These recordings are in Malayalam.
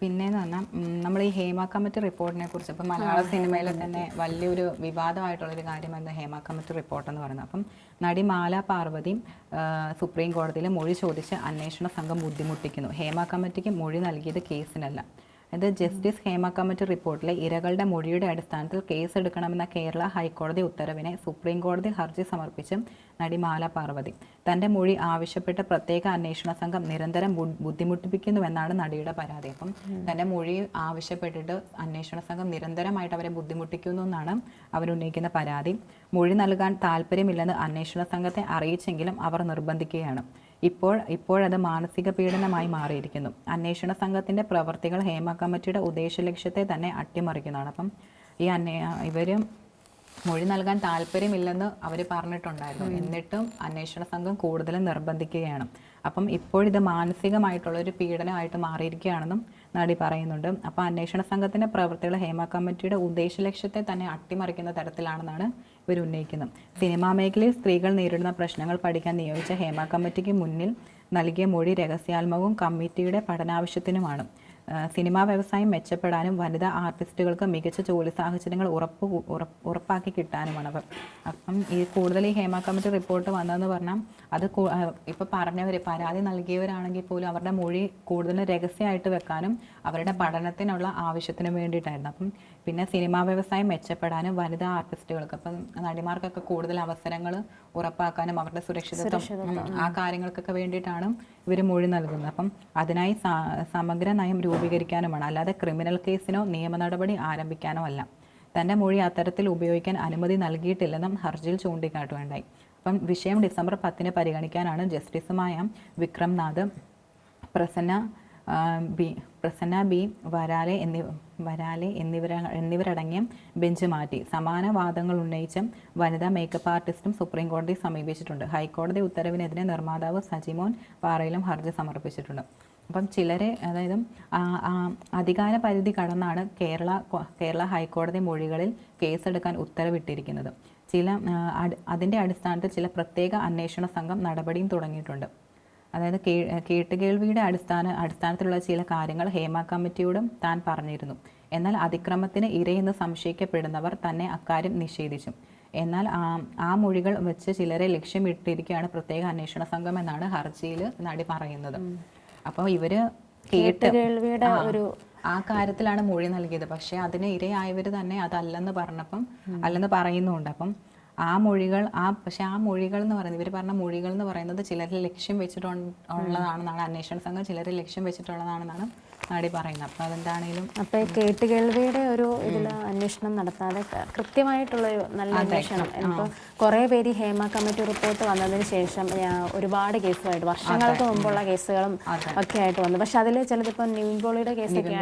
പിന്നെന്ന് പറഞ്ഞാൽ നമ്മൾ ഈ ഹേമ കമ്മിറ്റി റിപ്പോർട്ടിനെ കുറിച്ച് ഇപ്പം മലയാള സിനിമയിൽ തന്നെ വലിയൊരു വിവാദമായിട്ടുള്ളൊരു കാര്യമാണ് ഹേമ കമ്മിറ്റി റിപ്പോർട്ട് എന്ന് പറയുന്നത്. അപ്പം നടി മാല പാർവതി സുപ്രീം കോടതിയിൽ മൊഴി ചോദിച്ച് അന്വേഷണ സംഘം ബുദ്ധിമുട്ടിക്കുന്നു. ഹേമ കമ്മിറ്റിക്ക് മൊഴി നൽകിയത് കേസിനല്ല. ഇത് ജസ്റ്റിസ് ഹേമ കമ്മിറ്റി റിപ്പോർട്ടിലെ ഇരകളുടെ മൊഴിയുടെ അടിസ്ഥാനത്തിൽ കേസ് എടുക്കണമെന്ന കേരള ഹൈക്കോടതി ഉത്തരവിനെ സുപ്രീം കോടതി ഹർജി സമർപ്പിച്ച് നടി മാല പാർവതി. തന്റെ മൊഴി ആവശ്യപ്പെട്ട് പ്രത്യേക അന്വേഷണ സംഘം നിരന്തരം ബുദ്ധിമുട്ടിപ്പിക്കുന്നുവെന്നാണ് നടിയുടെ പരാതി. അപ്പം തന്റെ മൊഴി ആവശ്യപ്പെട്ടിട്ട് അന്വേഷണ സംഘം നിരന്തരമായിട്ട് അവരെ ബുദ്ധിമുട്ടിക്കുന്നു എന്നാണ് അവരുന്നയിക്കുന്ന പരാതി. മൊഴി നൽകാൻ താല്പര്യമില്ലെന്ന് അന്വേഷണ സംഘത്തെ അറിയിച്ചെങ്കിലും അവർ നിർബന്ധിക്കുകയാണ്. ഇപ്പോൾ ഇപ്പോഴത് മാനസിക പീഡനമായി മാറിയിരിക്കുന്നു. അന്വേഷണ സംഘത്തിന്റെ പ്രവർത്തികൾ ഹേമ കമ്മിറ്റിയുടെ ഉദ്ദേശ ലക്ഷ്യത്തെ തന്നെ അട്ടിമറിക്കുന്നതാണ്. അപ്പം ഈ അന്വേ ഇവർ മൊഴി നൽകാൻ താല്പര്യമില്ലെന്ന് അവർ പറഞ്ഞിട്ടുണ്ടായിരുന്നു. എന്നിട്ടും അന്വേഷണ സംഘം കൂടുതലും നിർബന്ധിക്കുകയാണ്. അപ്പം ഇപ്പോഴിത് മാനസികമായിട്ടുള്ള ഒരു പീഡനമായിട്ട് മാറിയിരിക്കുകയാണെന്നും നടി പറയുന്നുണ്ട്. അപ്പോൾ അന്വേഷണ സംഘത്തിന്റെ പ്രവൃത്തികൾ ഹേമ കമ്മിറ്റിയുടെ ഉദ്ദേശ ലക്ഷ്യത്തെ തന്നെ അട്ടിമറിക്കുന്ന തരത്തിലാണെന്നാണ് ഇവർ ഉന്നയിക്കുന്നത്. സിനിമാ മേഖലയിൽ സ്ത്രീകൾ നേരിടുന്ന പ്രശ്നങ്ങൾ പഠിക്കാൻ നിയോഗിച്ച ഹേമ കമ്മിറ്റിക്ക് മുന്നിൽ നൽകിയ മൊഴി രഹസ്യാത്മകവും കമ്മിറ്റിയുടെ പഠനാവശ്യത്തിനുമാണ്. സിനിമാ വ്യവസായം മെച്ചപ്പെടാനും വനിതാ ആർട്ടിസ്റ്റുകൾക്ക് മികച്ച ജോലി സാഹചര്യങ്ങൾ ഉറപ്പ് ഉറപ്പാക്കി കിട്ടാനുമാണ് അപ്പം അപ്പം ഈ കൂടുതൽ ഈ ഹേമ കമ്മിറ്റി റിപ്പോർട്ട് വന്നതെന്ന് പറഞ്ഞാൽ അത് ഇപ്പം പറഞ്ഞവർ പരാതി നൽകിയവരാണെങ്കിൽ പോലും അവരുടെ മൊഴി കൂടുതൽ രഹസ്യമായിട്ട് വെക്കാനും അവരുടെ പഠനത്തിനുള്ള ആവശ്യത്തിന് വേണ്ടിയിട്ടായിരുന്നു. അപ്പം പിന്നെ സിനിമാ വ്യവസായം മെച്ചപ്പെടാനും വനിതാ ആർട്ടിസ്റ്റുകൾക്ക് അപ്പം നടിമാർക്കൊക്കെ കൂടുതൽ അവസരങ്ങൾ ഉറപ്പാക്കാനും അവരുടെ സുരക്ഷിതത്വം ആ കാര്യങ്ങൾക്കൊക്കെ വേണ്ടിയിട്ടാണ് ഇവർ മൊഴി നൽകുന്നത്. അപ്പം അതിനായി സമഗ്ര നയം രൂപീകരിക്കാനുമാണ്. അല്ലാതെ ക്രിമിനൽ കേസിനോ നിയമ നടപടി ആരംഭിക്കാനോ അല്ല. തന്റെ മൊഴി അത്തരത്തിൽ ഉപയോഗിക്കാൻ അനുമതി നൽകിയിട്ടില്ലെന്നും ഹർജിയിൽ ചൂണ്ടിക്കാട്ടുകയുണ്ടായി. അപ്പം വിഷയം ഡിസംബർ പത്തിന് പരിഗണിക്കാനാണ് ജസ്റ്റിസുമായ വിക്രംനാഥ് പ്രസന്ന ബി പ്രസന്ന ബി വരാലെ എന്നിവ വരാലെ എന്നിവര എന്നിവരടങ്ങിയ ബെഞ്ച് മാറ്റി. സമാന വാദങ്ങൾ ഉന്നയിച്ച വനിതാ മേക്കപ്പ് ആർട്ടിസ്റ്റും സുപ്രീം കോടതി സമീപിച്ചിട്ടുണ്ട്. ഹൈക്കോടതി ഉത്തരവിനെതിരെ നിർമ്മാതാവ് സജിമോൻ പാറയിലും ഹർജി സമർപ്പിച്ചിട്ടുണ്ട്. അപ്പം ചിലരെ അതായത് അധികാര പരിധി കടന്നാണ് കേരള കേരള ഹൈക്കോടതി മൊഴികളിൽ കേസെടുക്കാൻ ഉത്തരവിട്ടിരിക്കുന്നത്. ചില അതിന്റെ അടിസ്ഥാനത്തിൽ ചില പ്രത്യേക അന്വേഷണ സംഘം നടപടിയും തുടങ്ങിയിട്ടുണ്ട്. അതായത് കേ- കേട്ടുകേൾവിയുടെ അടിസ്ഥാന അടിസ്ഥാനത്തിലുള്ള ചില കാര്യങ്ങൾ ഹേമ കമ്മിറ്റിയോടും താൻ പറഞ്ഞിരുന്നു. എന്നാൽ അതിക്രമത്തിന് ഇരയെന്ന് സംശയിക്കപ്പെടുന്നവർ തന്നെ അക്കാര്യം നിഷേധിച്ചു. എന്നാൽ ആ ആ മൊഴികൾ വെച്ച് ചിലരെ ലക്ഷ്യമിട്ടിരിക്കുകയാണ് പ്രത്യേക അന്വേഷണ സംഘം എന്നാണ് ഹർജിയിൽ നടി പറയുന്നത്. അപ്പോൾ ഇവർ കേട്ട് കേൾവിയുടെ ഒരു ആ കാര്യത്തിലാണ് മൊഴി നൽകിയത്. പക്ഷെ അതിന് ഇരയായവർ തന്നെ അതല്ലെന്ന് പറഞ്ഞപ്പം അല്ലെന്ന് പറയുന്നുണ്ട് അപ്പം ആ മൊഴികൾ ആ പക്ഷെ ആ മൊഴികൾ എന്ന് പറയുന്നത് ഇവർ പറഞ്ഞ മൊഴികൾ എന്ന് പറയുന്നത് ചിലരെ ലക്ഷ്യം വെച്ചിട്ടുള്ളതാണെന്നാണ് അന്വേഷണ സംഘം. ചിലരെ ലക്ഷ്യം വെച്ചിട്ടുള്ളതാണെന്നാണ് നടി പറയുന്നത്. അപ്പൊ അതെന്താണെങ്കിലും അപ്പൊ കേട്ട് കേൾവിയുടെ ഒരു ഇതിൽ അന്വേഷണം നടത്താതെ ക- കൃത്യമായിട്ടുള്ള ഒരു നല്ല അന്വേഷണം. ഇപ്പൊ കുറെ പേര് ഹേമ കമ്മിറ്റി റിപ്പോർട്ട് വന്നതിന് ശേഷം ഒരുപാട് കേസുമായിട്ട് വർഷങ്ങൾക്ക് മുമ്പുള്ള കേസുകളും ഒക്കെ ആയിട്ട് വന്നു. പക്ഷെ അതിൽ ചിലതിപ്പോ ന്യൂബോളിയുടെ കേസൊക്കെ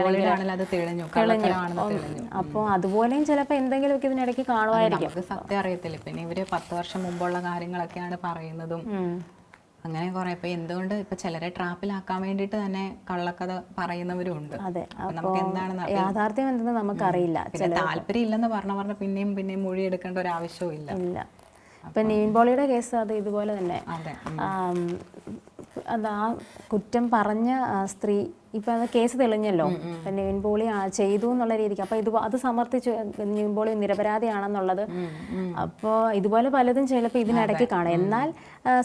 തെളിഞ്ഞു. അപ്പോൾ അതുപോലെയും ചിലപ്പോൾ എന്തെങ്കിലുമൊക്കെ ഇതിനിടയ്ക്ക് കാണുമായിരിക്കും. സത്യം അറിയത്തില്ല. പിന്നെ ഇവർ പത്ത് വർഷം മുമ്പുള്ള കാര്യങ്ങളൊക്കെയാണ് പറയുന്നതും അങ്ങനെ കുറെ. ഇപ്പൊ എന്തുകൊണ്ട് ഇപ്പൊ ചിലരെ ട്രാപ്പിലാക്കാൻ വേണ്ടിയിട്ട് തന്നെ കള്ളക്കഥ പറയുന്നവരുണ്ട്. അതെ നമുക്ക് എന്താണെന്ന് യാഥാർത്ഥ്യം എന്തെന്ന് നമുക്കറിയില്ല. താല്പര്യം ഇല്ലെന്ന് പറഞ്ഞ പറഞ്ഞ പിന്നെയും പിന്നെയും മൊഴി എടുക്കേണ്ട ഒരു ആവശ്യവും ഇല്ല. ഇല്ല. ഇപ്പൊ നീൻബോളിയുടെ കേസ് അത് ഇതുപോലെ തന്നെ. അതെ ആ കുറ്റം പറഞ്ഞ സ്ത്രീ ഇപ്പൊ അത് കേസ് തെളിഞ്ഞല്ലോ. നിവിൻ പോളി ചെയ്തു എന്നുള്ള രീതിക്ക്. അപ്പൊ ഇത് അത് സമർത്ഥിച്ചു നിവിൻ പോളി നിരപരാധിയാണെന്നുള്ളത്. അപ്പോ ഇതുപോലെ പലതും ചിലപ്പോൾ ഇതിനിടയ്ക്ക് കാണും. എന്നാൽ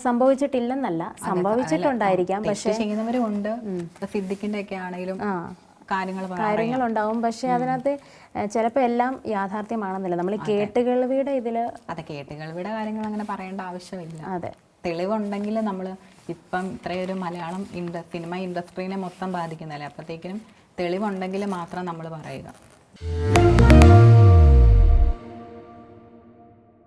സംഭവിച്ചിട്ടില്ലെന്നല്ല. സംഭവിച്ചിട്ടുണ്ടായിരിക്കാം. പക്ഷേ ചെയ്യുന്നവരും ഉണ്ട് ഇപ്പൊ ഒക്കെ ആണെങ്കിലും കാര്യങ്ങൾ ഉണ്ടാവും പക്ഷെ അതിനകത്ത് ചിലപ്പോൾ എല്ലാം യാഥാർത്ഥ്യമാണെന്നില്ല. നമ്മൾ കേട്ടുകേൾവിയുടെ ഇതിൽ അതെ കേട്ടുകളുടെ കാര്യങ്ങൾ അങ്ങനെ പറയേണ്ട ആവശ്യമില്ല. അതെ. തെളിവുണ്ടെങ്കിൽ നമ്മൾ ഇപ്പം ഇത്രയൊരു മലയാളം ഇൻഡ സിനിമ ഇൻഡസ്ട്രീനെ മൊത്തം ബാധിക്കുന്നതല്ലേ? അപ്പോഴത്തേക്കിനും തെളിവുണ്ടെങ്കിൽ മാത്രം നമ്മൾ പറയുക.